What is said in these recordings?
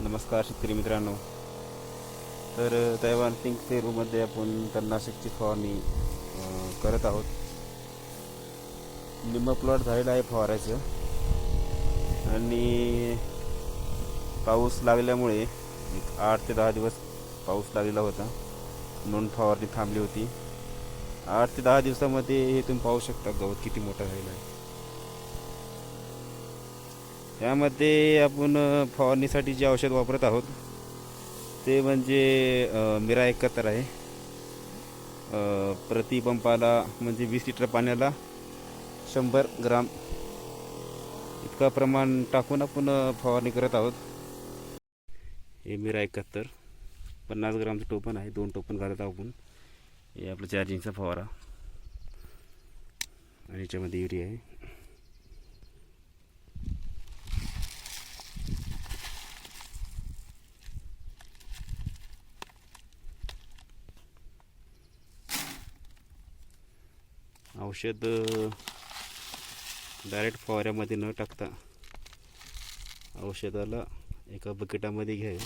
नमस्कार शेतकरी मित्रांनो. तर तैवान पिंक पेरूमध्ये आपण तणनाशकची फवारणी करत आहोत. निम्म प्लॉट झालेला आहे फवारायचं. आणि पाऊस लागल्यामुळे एक आठ ते दहा दिवस पाऊस लागलेला होता. म्हणून फवारणी थांबली होती. आठ ते दहा दिवसामध्ये हे तुम्ही पाहू शकता गवत किती मोठा झालेला आहे. यामध्ये आपण फवारणीसाठी जे औषध वापरत आहोत ते म्हणजे मिरा एकाहत्तर आहे. प्रतिपंपाला प्रति पंपाला म्हणजे वीस लिटर पाण्याला शंभर ग्राम इतका प्रमाण टाकून आपण फवारणी करत आहोत. हे मिरा एकाहत्तर पन्नास ग्रामचं टोपण आहे दोन टोपण घालत आहोत आपण. हे आपलं चार्जिंगचा फवारा. आणि याच्यामध्ये युरिया आहे. औषध डायरेक्ट फवाऱ्यामध्ये न टाकता औषधाला एका बकेटामध्ये घ्यावे.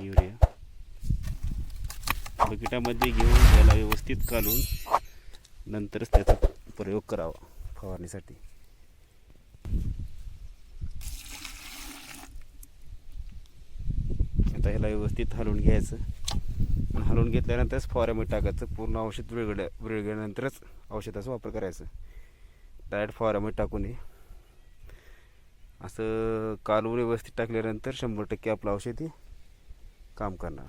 युरिया. बकेटामध्ये घेऊन त्याला व्यवस्थित काढून नंतरच त्याचा प्रयोग करावा फवारणीसाठी आता ह्याला व्यवस्थित हलवून घ्यायचं. आणि हलवून घेतल्यानंतरच फवाऱ्यामध्ये टाकायचं. पूर्ण औषध विरघळल्या विरघळल्यानंतरच औषधाचा वापर करायचं. डायरेक्ट फवाऱ्यामध्ये टाकू नये असं कालवून व्यवस्थित टाकल्यानंतर शंभर टक्के आपलं औषध हे काम करणार.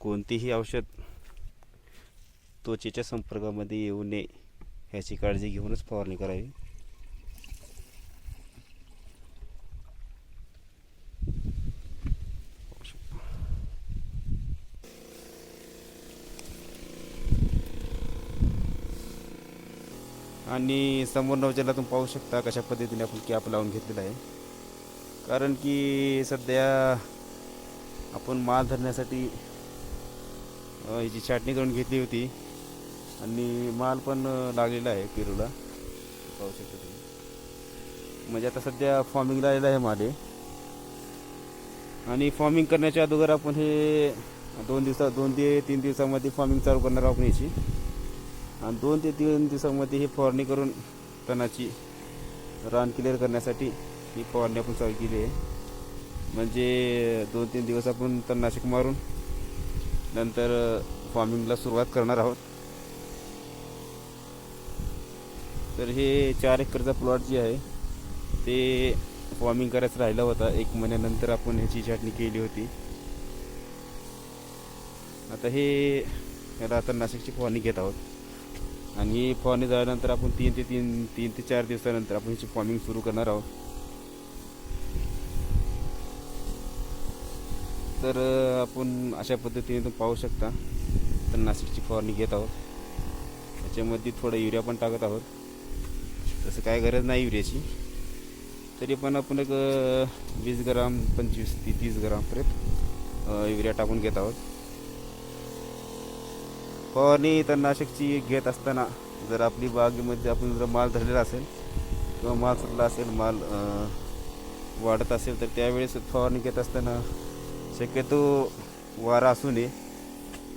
कोणतीही औषध त्वचेच्या संपर्कामध्ये येऊ नये ह्याची काळजी घेऊनच फवारणी करावी. आणि समोर नवजाला तुम्ही पाहू शकता कशा पद्धतीने आपण कॅप लावून घेतलेला आहे. कारण की सध्या आपण माल धरण्यासाठी याची ह्याची छाटणी करून घेतली होती. आणि माल पण लागलेला आहे पेरूला. पाहू शकता तुम्ही. म्हणजे आता सध्या फॉर्मिंग लागलेलं आहे माल आणि फॉर्मिंग करण्याच्या अगोदर आपण हे दोन दिवसा दोन ते तीन दिवसामध्ये फॉर्मिंग चालू करणार आपण याची. आणि दोन ते तीन दिवसामध्ये ही फवारणी करून तणाची रान क्लिअर करण्यासाठी ही फवारणी आपण चालू केली आहे. म्हणजे दोन तीन दिवस आपण तणनाशक मारून नंतर फॉर्मिंगला सुरुवात करणार आहोत. तर हे चार एकरचा प्लॉट जे आहे ते फॉर्मिंग करायचं राहिला होता. एक महिन्यानंतर आपण ह्याची छाटणी केली होती. आता हे याला तणनाशकची फवारणी घेत आहोत. आणि ही फवारणी झाल्यानंतर आपण तीन ते तीन तीन ते चार दिवसानंतर आपण ह्याची फॉर्मिंग सुरू करणार आहोत. तर आपण अशा पद्धतीने तुम्ही पाहू शकता. तर नाशिकची फवारणी घेत आहोत. त्याच्यामध्ये थोडं युरिया पण टाकत आहोत. तसं काय गरज नाही युरियाची. तरी पण आपण एक वीस ग्राम पंचवीस ते तीस ग्रामपर्यंत युरिया टाकून घेत आहोत. फवारणी तणनाशकची घेत असताना जर आपली बागेमध्ये आपण जर माल धरलेला असेल किंवा माल सुटला असेल माल वाढत असेल तर त्यावेळेस फवारणी घेत असताना शक्यतो वारा असू नये.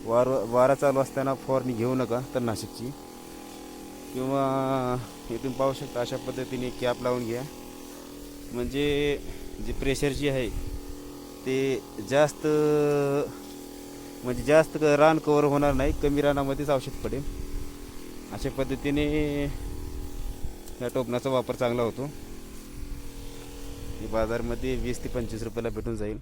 वार वारा चालू असताना फवारणी घेऊ नका तणनाशकची किंवा इथून पाहू शकता अशा पद्धतीने कॅप लावून घ्या. म्हणजे जे प्रेशर जे आहे ते जास्त म्हणजे जास्त रान कवर होणार नाही कमी रानामध्येच औषध पडेल. अशा पद्धतीने या टोपणाचा वापर चांगला होतो. हे बाजारमध्ये वीस ते पंचवीस रुपयाला भेटून जाईल.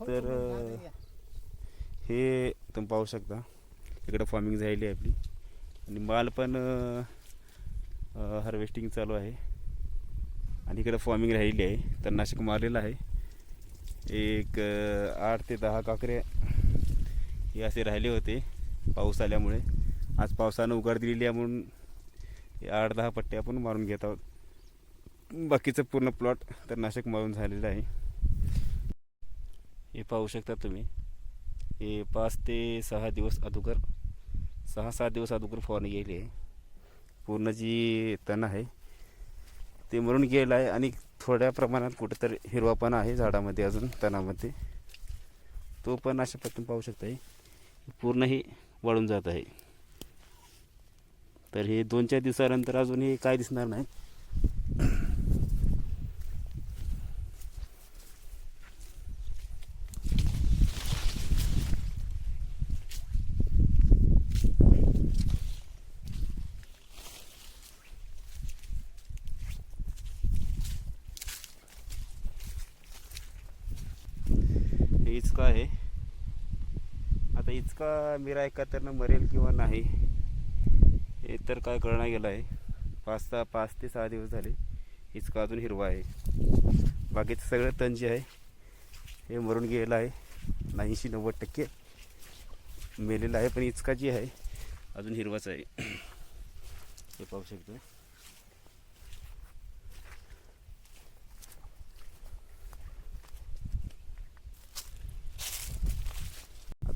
तर हे तुम्ही पाहू शकता. इकडं फॉर्मिंग झालेली आहे आपली. आणि माल पण हार्वेस्टिंग चालू आहे. आणि इकडं फॉर्मिंग राहिली आहे. तणनाशक मारलेलं आहे. एक आठ ते दहा काकरे हे असे राहिले होते पाऊस आल्यामुळे. आज पावसानं उघड दिलेली आहे म्हणून हे आठ दहा पट्टे आपण मारून घेत आहोत. बाकीचं पूर्ण प्लॉट तर नाशक मारून झालेलं आहे. हे पाहू शकता तुम्ही. हे पाच ते सहा दिवस अगोदर सहा सात दिवस अगोदर फवारणी गेली आहे. पूर्ण जी तण आहे ते मरून गेलं आहे आणि थोड्या प्रमाणात कुठेतरी हिरवापणा आहे झाडामध्ये अजून तणामध्ये. तो पण अशा पद्धतीने पाहू शकता पूर्णही पूर्ण वाळून जात आहे. तर हे दोन चार दिवसानंतर अजूनही काय दिसणार नाही हे इचका आहे. आता इचका मिरा एकाहत्तरनं मरेल किंवा नाही हे तर काय कळणार गेलं आहे. पाच सहा पाच ते सहा दिवस झाले इचका अजून हिरवा आहे. बाकीचं सगळं तण जे आहे. हे मरून गेलं आहे. ऐंशी नव्वद टक्के मेलेलं आहे पण इचका जी आहे अजून हिरवाच आहे. हे पाहू शकतो.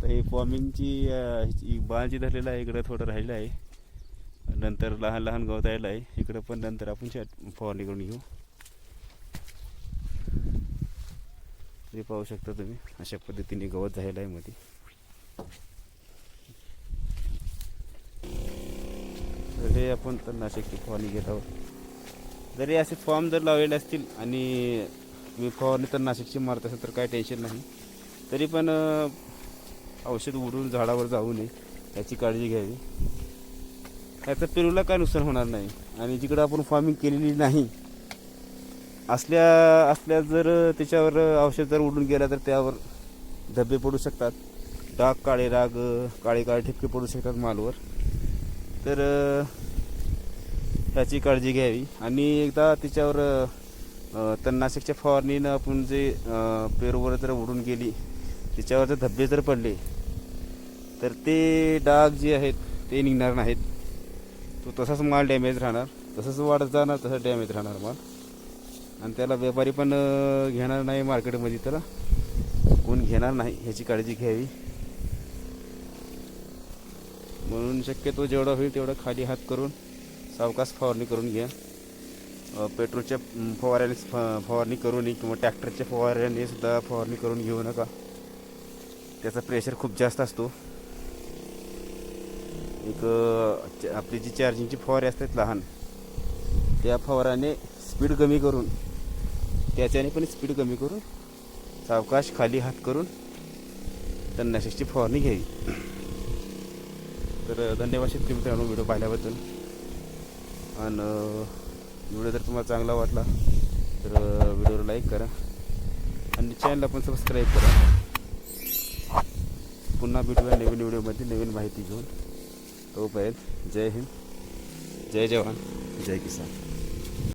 आता हे फॉर्मिंगची बाळजी धरलेलं आहे इकडं थोडं राहिलं आहे. नंतर लहान लहान गवत यायला आहे. इकडं पण नंतर आपण छाट फवारणी करून घेऊ. हे पाहू शकता तुम्ही अशा पद्धतीने गवत झालेलं आहे मध्ये तर हे आपण तर नाशिकची फवारणी घेत आहोत. जरी असे फॉर्म जर लावलेले असतील आणि मी फवारणी तर नाशिकची मारत असेल तर काय टेन्शन नाही. तरी पण औषध उडून झाडावर जाऊ नये याची काळजी घ्यावी. याचं पेरूला काय नुकसान होणार नाही. आणि जिकडं आपण फार्मिंग केलेली नाही असल्या असल्या जर त्याच्यावर औषध जर उडून गेला तर त्यावर धब्बे पडू शकतात. डाग काळे राग काळे काळे ठिपके पडू शकतात मालवर. तर अं, ह्याची काळजी घ्यावी. आणि एकदा त्याच्यावर तणनाशकच्या फवारणीनं आपण जे पेरूवर जर उडून गेली त्याच्यावर जर धब्बे जर पडले तर ते डाग जे आहेत ते निघणार नाहीत. तो तसाच माल डॅमेज राहणार तसंच वाढत जाणार तसं डॅमेज राहणार माल. आणि त्याला व्यापारी पण घेणार नाही मार्केटमध्ये त्याला कोण घेणार नाही ह्याची काळजी घ्यावी. म्हणून शक्यतो जेवढा होईल तेवढं खाली हात करून सावकाश फवारणी करून घ्या. पेट्रोलच्या फवाऱ्याने फ- फवारणी करू नये किंवा ट्रॅक्टरच्या फवाऱ्याने सुद्धा फवारणी करून घेऊ नका. त्याचा प्रेशर खूप जास्त असतो. एक च- आपली जी चार्जिंगची फवारे असतात लहान त्या फवाराने स्पीड कमी करून त्याच्याने पण स्पीड कमी करून सावकाश खाली हात करून तणनाशकची फवारणी घ्यावी. तर धन्यवाद शेतकरी मित्रांनो व्हिडिओ पाहिल्याबद्दल. आणि व्हिडिओ जर तुम्हाला चांगला वाटला तर व्हिडिओला लाईक करा. आणि चॅनलला पण सबस्क्राईब करा. पुन्हा भेटूया नवीन व्हिडिओमध्ये नवीन माहिती घेऊन. तोपर्यंत जय हिंद जय जवान जय किसान.